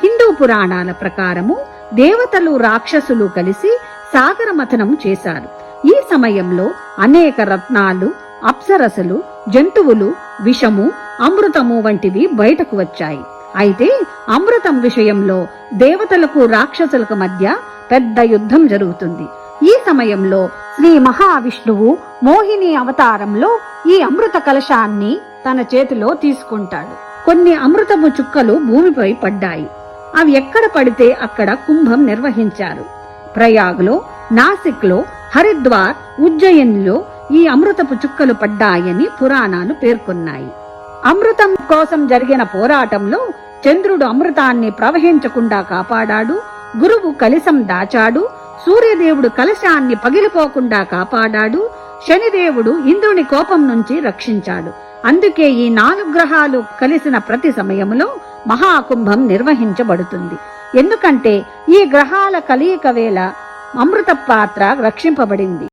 హిందూ పురాణాల ప్రకారము దేవతలు రాక్షసులు కలిసి సాగర మథనం చేశారు. ఈ సమయంలో అనేక రత్నాలు అప్సరసలు జంతువులు విషము అమృతము వంటివి బయటకు వచ్చాయి. అయితే అమృతం విషయంలో దేవతలకు రాక్షసులకు మధ్య పెద్ద యుద్ధం జరుగుతుంది. ఈ సమయంలో శ్రీ మహావిష్ణువు మోహిని అవతారంలో ఈ అమృత కలశాన్ని తన చేతిలో తీసుకుంటాడు. కొన్ని అమృతము చుక్కలు భూమిపై పడ్డాయి. అవి ఎక్కడ పడితే అక్కడ కుంభం నిర్వహించారు. ప్రయాగ్లో నాసిక్లో హరిద్వార్ ఉజ్జయిన్లో ఈ అమృతపు చుక్కలు పడ్డాయని పురాణాలు పేర్కొన్నాయి. అమృతం కోసం జరిగిన పోరాటంలో చంద్రుడు అమృతాన్ని ప్రవహించకుండా కాపాడాడు గురువు కలిసం దాచాడు సూర్యదేవుడు కలశాన్ని పగిలిపోకుండా కాపాడాడు శనిదేవుడు ఇంద్రుని కోపం నుంచి రక్షించాడు. అందుకే ఈ నాలుగు గ్రహాలు కలిసిన ప్రతి సమయంలో మహాకుంభం నిర్వహించబడుతుంది. ఎందుకంటే ఈ గ్రహాల కలయిక వేళ అమృత పాత్ర రక్షింపబడింది.